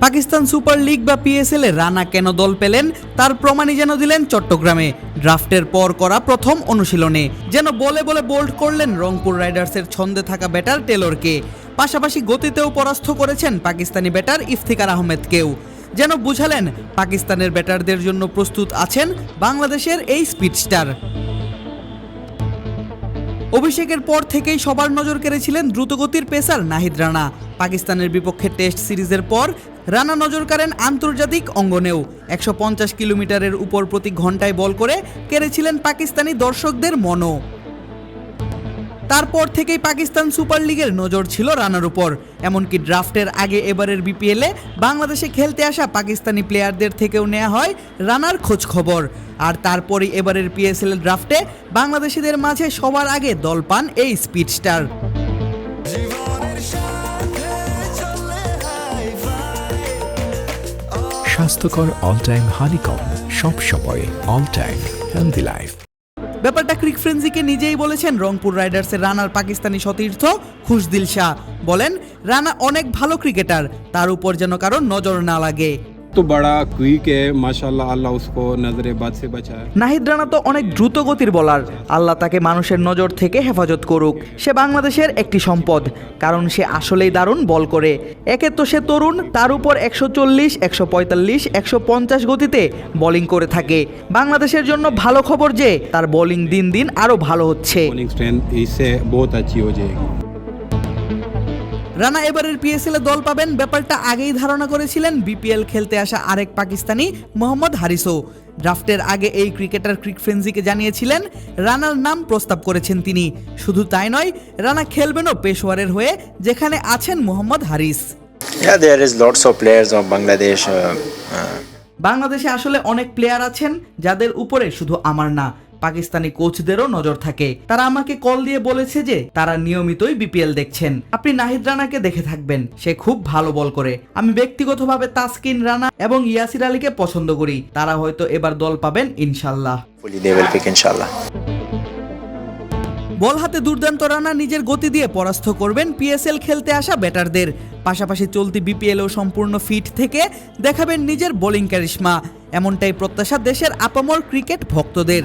Pakistan super league বা PSL এ রানা কেন দল পেলেন? তার প্রমাণই যেন দিলেন চট্টগ্রামে। ড্রাফটের পর করা প্রথম অনুশীলনে। যেন বলে বলে বোল্ড করলেন রংপুর রাইডার্সের ছন্দে থাকা ব্যাটার টেলরকে। পাশাপাশি গতিতেও পরাস্ত করেছেন পাকিস্তানি ব্যাটার ইফতিকার আহমেদকেও। যেন বুঝালেন, পাকিস্তানের ব্যাটারদের জন্য প্রস্তুত আছেন বাংলাদেশের এই স্পিড স্টার অভিষেকের পর থেকেই সবার নজর কেড়েছিলেন দ্রুতগতির পেসার নাহিদ রানা। পাকিস্তানের বিপক্ষে টেস্ট সিরিজের পর রানা নজর কাড়েন আন্তর্জাতিক অঙ্গনেও। একশো পঞ্চাশ কিলোমিটারের উপর প্রতি ঘন্টায় বল করে কেড়েছিলেন পাকিস্তানি দর্শকদের মনও। তারপর থেকেই পাকিস্তান সুপার লিগের নজর ছিল রানার উপর। এমনকি ড্রাফটের আগে এবারের বিপিএলে বাংলাদেশে খেলতে আসা পাকিস্তানি প্লেয়ারদের থেকেও নেওয়া হয় রানার খোঁজ খবর। আর তারপরই এবারের পিএসএল ড্রাফটে বাংলাদেশিদের মাঝে সবার আগে দল পান এই স্পিড স্টার স্বাস্থ্যকর অল টাইম হানিকম সব সময় অল টাইম হেলদি লাইফ ব্যাপারটা ক্রিক ফ্রেন্সিকে নিজেই বলেছেন রংপুর রাইডার্সের রানার পাকিস্তানি সতীর্থ খুশদিল শাহ। বলেন, রানা অনেক ভালো ক্রিকেটার, তার উপর যেন কারও নজর না লাগে। তো বড়া কুইক এ মাশাআল্লাহ আল্লাহ উসকো নজরে বাদ সে বাঁচায় নাহিদ রানা তো অনেক দ্রুত গতির বলার আল্লাহ তাকে মানুষের নজর থেকে হেফাজত করুক। সে বাংলাদেশের একটি সম্পদ কারণ সে আসলেই দারুণ বল করে। একে তো সে তরুণ তার উপর একশো চল্লিশ একশো পঁয়তাল্লিশ একশো পঞ্চাশ গতিতে বোলিং করে থাকে। বাংলাদেশের জন্য ভালো খবর যে তার বোলিং দিন দিন আরও ভালো হচ্ছে। বোলিং স্ট্রেন্থ ইসে বহুত আচ্ছি হয়ে রানা এবারের পিএসএল এ দল পাবেন ব্যাপারটা আগেই ধারণা করেছিলেন বিপিএল খেলতে আসা আরেক পাকিস্তানি মোহাম্মদ হারিসও। ড্রাফটের আগে এই ক্রিকেটার ক্রিক ফ্রেন্সিকে জানিয়েছিলেন রানার নাম প্রস্তাব করেছেন তিনি। শুধু তাই নয় রানা খেলবেনও পেশোয়ারের হয়ে যেখানে আছেন মোহাম্মদ হারিস। Yeah, there is lots of players of Bangladesh. Uh, uh, বাংলাদেশে আসলে অনেক প্লেয়ার আছেন যাদের উপরে শুধু আমার না। পাকিস্তানি কোচদেরও নজর থাকে। তারা আমাকে কল দিয়ে বলেছে যে তারা নিয়মিতই বিপিএল দেখছেন। আপনি নাহিদ রানাকে দেখে থাকবেন। সে খুব ভালো বল করে। আমি ব্যক্তিগতভাবে তাসকিন রানা এবং ইয়াসির আলীকে পছন্দ করি। তারা হয়তো এবার দল পাবেন ইনশাল্লাহ. বল হাতে দুর্দান্ত রানা নিজের গতি দিয়ে পরাস্ত করবেন পিএসএল খেলতে আসা ব্যাটারদের। পাশাপাশি চলতি বিপিএলও সম্পূর্ণ ফিট থেকে দেখাবেন নিজের বোলিং ক্যারিশমা। এমনটাই প্রত্যাশা দেশের আপামর ক্রিকেট ভক্তদের।